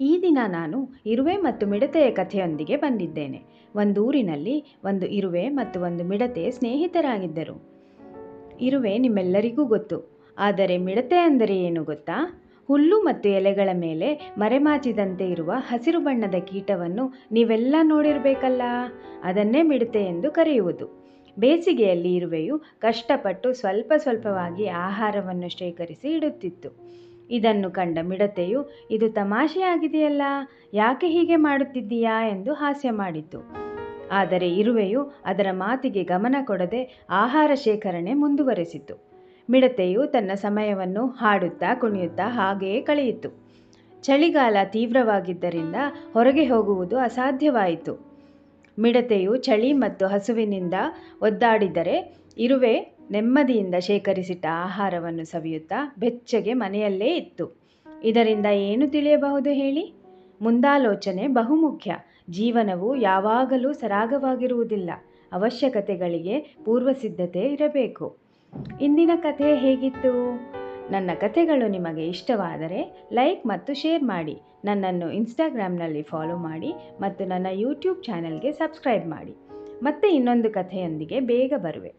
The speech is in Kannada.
ಈ ದಿನ ನಾನು ಇರುವೆ ಮತ್ತು ಮಿಡತೆಯ ಕಥೆಯೊಂದಿಗೆ ಬಂದಿದ್ದೇನೆ. ಒಂದೂರಿನಲ್ಲಿ ಒಂದು ಇರುವೆ ಮತ್ತು ಒಂದು ಮಿಡತೆ ಸ್ನೇಹಿತರಾಗಿದ್ದರು. ಇರುವೆ ನಿಮ್ಮೆಲ್ಲರಿಗೂ ಗೊತ್ತು. ಆದರೆ ಮಿಡತೆ ಅಂದರೆ ಏನು ಗೊತ್ತಾ? ಹುಲ್ಲು ಮತ್ತು ಎಲೆಗಳ ಮೇಲೆ ಮರೆಮಾಚಿದಂತೆ ಇರುವ ಹಸಿರು ಬಣ್ಣದ ಕೀಟವನ್ನು ನೀವೆಲ್ಲ ನೋಡಿರಬೇಕಲ್ಲ. ಅದನ್ನೇ ಮಿಡತೆ ಎಂದು ಕರೆಯುವುದು. ಬೇಸಿಗೆಯಲ್ಲಿ ಇರುವೆಯು ಕಷ್ಟಪಟ್ಟು ಸ್ವಲ್ಪ ಸ್ವಲ್ಪವಾಗಿ ಆಹಾರವನ್ನು ಶೇಖರಿಸಿ ಇಡುತ್ತಿತ್ತು. ಇದನ್ನು ಕಂಡ ಮಿಡತೆಯು, ಇದು ತಮಾಷೆಯಾಗಿದೆಯಲ್ಲ, ಯಾಕೆ ಹೀಗೆ ಮಾಡುತ್ತಿದ್ದೀಯಾ? ಎಂದು ಹಾಸ್ಯ ಮಾಡಿತು. ಆದರೆ ಇರುವೆಯು ಅದರ ಮಾತಿಗೆ ಗಮನ ಕೊಡದೆ ಆಹಾರ ಶೇಖರಣೆ ಮುಂದುವರೆಸಿತು. ಮಿಡತೆಯು ತನ್ನ ಸಮಯವನ್ನು ಹಾಡುತ್ತಾ ಕುಣಿಯುತ್ತಾ ಹಾಗೆಯೇ ಕಳೆಯಿತು. ಚಳಿಗಾಲ ತೀವ್ರವಾಗಿದ್ದರಿಂದ ಹೊರಗೆ ಹೋಗುವುದು ಅಸಾಧ್ಯವಾಯಿತು. ಮಿಡತೆಯು ಚಳಿ ಮತ್ತು ಹಸುವಿನಿಂದ ಒದ್ದಾಡಿದರೆ ಇರುವೆ ನೆಮ್ಮದಿಯಿಂದ ಶೇಖರಿಸಿಟ್ಟ ಆಹಾರವನ್ನು ಸವಿಯುತ್ತಾ ಬೆಚ್ಚಗೆ ಮನೆಯಲ್ಲೇ ಇತ್ತು. ಇದರಿಂದ ಏನು ತಿಳಿಯಬಹುದು ಹೇಳಿ? ಮುಂದಾಲೋಚನೆ ಬಹುಮುಖ್ಯ. ಜೀವನವು ಯಾವಾಗಲೂ ಸರಾಗವಾಗಿರುವುದಿಲ್ಲ. ಅವಶ್ಯಕತೆಗಳಿಗೆ ಪೂರ್ವಸಿದ್ಧತೆ ಇರಬೇಕು. ಇಂದಿನ ಕಥೆ ಹೇಗಿತ್ತು? ನನ್ನ ಕಥೆಗಳು ನಿಮಗೆ ಇಷ್ಟವಾದರೆ ಲೈಕ್ ಮತ್ತು ಶೇರ್ ಮಾಡಿ. ನನ್ನನ್ನು ಇನ್ಸ್ಟಾಗ್ರಾಮ್ನಲ್ಲಿ ಫಾಲೋ ಮಾಡಿ ಮತ್ತು ನನ್ನ ಯೂಟ್ಯೂಬ್ ಚಾನಲ್ಗೆ ಸಬ್ಸ್ಕ್ರೈಬ್ ಮಾಡಿ. ಮತ್ತೆ ಇನ್ನೊಂದು ಕಥೆಯೊಂದಿಗೆ ಬೇಗ ಬರುವೆ.